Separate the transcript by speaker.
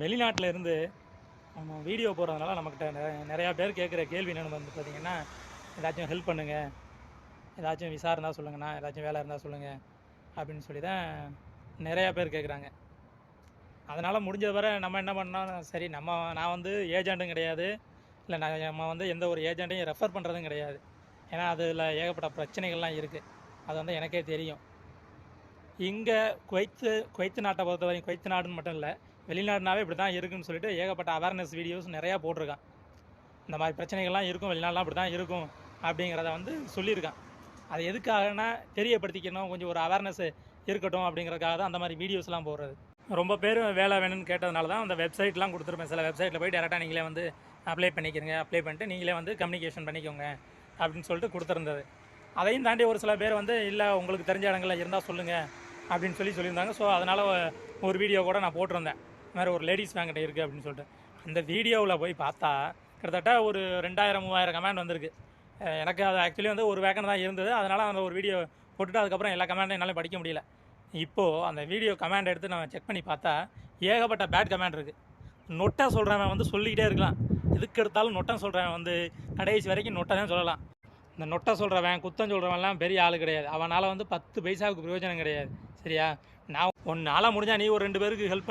Speaker 1: வெளிநாட்டில் இருந்து நம்ம வீடியோ போடுறதுனால நம்மக்கிட்ட நிறையா பேர் கேட்குற கேள்வி என்னென்னு வந்து பார்த்தீங்கன்னா ஏதாச்சும் ஹெல்ப் பண்ணுங்கள் ஏதாச்சும் விசா இருந்தால் சொல்லுங்கண்ணா ஏதாச்சும் வேலை இருந்தால் சொல்லுங்கள் அப்படின்னு சொல்லி தான் நிறையா பேர் கேட்குறாங்க. அதனால் முடிஞ்ச வரை நம்ம என்ன பண்ணோம் சரி நம்ம நான் வந்து ஏஜெண்ட்டும் கிடையாது. இல்லை நான் நம்ம வந்து எந்த ஒரு ஏஜெண்ட்டையும் ரெஃபர் பண்ணுறதும் கிடையாது. ஏன்னா அதில் ஏகப்பட்ட பிரச்சனைகள்லாம் இருக்குது அது வந்து எனக்கே தெரியும். இங்கே குவைத்து குவைத்து நாட்டை பொறுத்த வரைக்கும் குவைத்து நாடுன்னு மட்டும் இல்லை வெளிநாடுனாவே இப்படி தான் இருக்குன்னு சொல்லிட்டு ஏகப்பட்ட அவேர்னஸ் வீடியோஸ் நிறையா போட்டிருக்கான். இந்த மாதிரி பிரச்சனைகள்லாம் இருக்கும் வெளிநாடுலாம் இப்படி தான் இருக்கும் அப்படிங்கிறத வந்து சொல்லியிருக்கான். அது எதுக்காகனா தெரியப்படுத்திக்கணும் கொஞ்சம் ஒரு அவேர்னஸ் இருக்கட்டும் அப்படிங்கிறதுக்காக தான் அந்த மாதிரி வீடியோஸ்லாம் போடுறது. ரொம்ப பேர் வேலை வேணும்னு கேட்டதுனால தான் அந்த வெப்சைட்லாம் கொடுத்துருப்பேன். சில வெப்சைட்டில் போய் டேரெக்டாக நீங்களே வந்து அப்ளை பண்ணிக்கிறீங்க அப்ளை பண்ணிட்டு நீங்களே வந்து கம்யூனிகேஷன் பண்ணிக்கோங்க அப்படின்னு சொல்லிட்டு கொடுத்துருந்தது. அதையும் தாண்டி ஒரு சில பேர் வந்து இல்லை உங்களுக்கு தெரிஞ்ச இடங்களில் இருந்தால் சொல்லுங்கள் அப்படின்னு சொல்லி சொல்லியிருந்தாங்க. ஸோ அதனால் ஒரு வீடியோ கூட நான் போட்டிருந்தேன். மாதிரி ஒரு லேடிஸ் பேங்கிட்ட இருக்குது அப்படின்னு சொல்லிட்டு. அந்த வீடியோவில் போய் பார்த்தா கிட்டத்தட்ட ஒரு ரெண்டாயிரம் மூவாயிரம் கமெண்ட் வந்திருக்கு. எனக்கு அது ஆக்சுவலி வந்து ஒரு வேக்கன் தான் இருந்தது. அதனால் அந்த ஒரு வீடியோ போட்டுட்டு அதுக்கப்புறம் எல்லா கமெண்ட்டும் என்னால் படிக்க முடியல. இப்போது அந்த வீடியோ கமெண்ட் எடுத்து நான் செக் பண்ணி பார்த்தா ஏகப்பட்ட பேட் கமெண்ட் இருக்குது நொட்டை சொல்கிறவன் வந்து சொல்லிக்கிட்டே இருக்கலாம். எதுக்கு எடுத்தாலும் நொட்டம் சொல்கிறவன் வந்து கடைசி வரைக்கும் நொட்டை தான் சொல்லலாம். இந்த நொட்டை சொல்கிறவன் குத்தம் சொல்கிறவன்லாம் பெரிய ஆள் கிடையாது. அவனால் வந்து பத்து பைசாவுக்கு பிரயோஜனம் கிடையாது. சரியா? நான் ஒன்று நாளாக முடிஞ்சால் நீ ஒரு ரெண்டு பேருக்கு ஹெல்ப்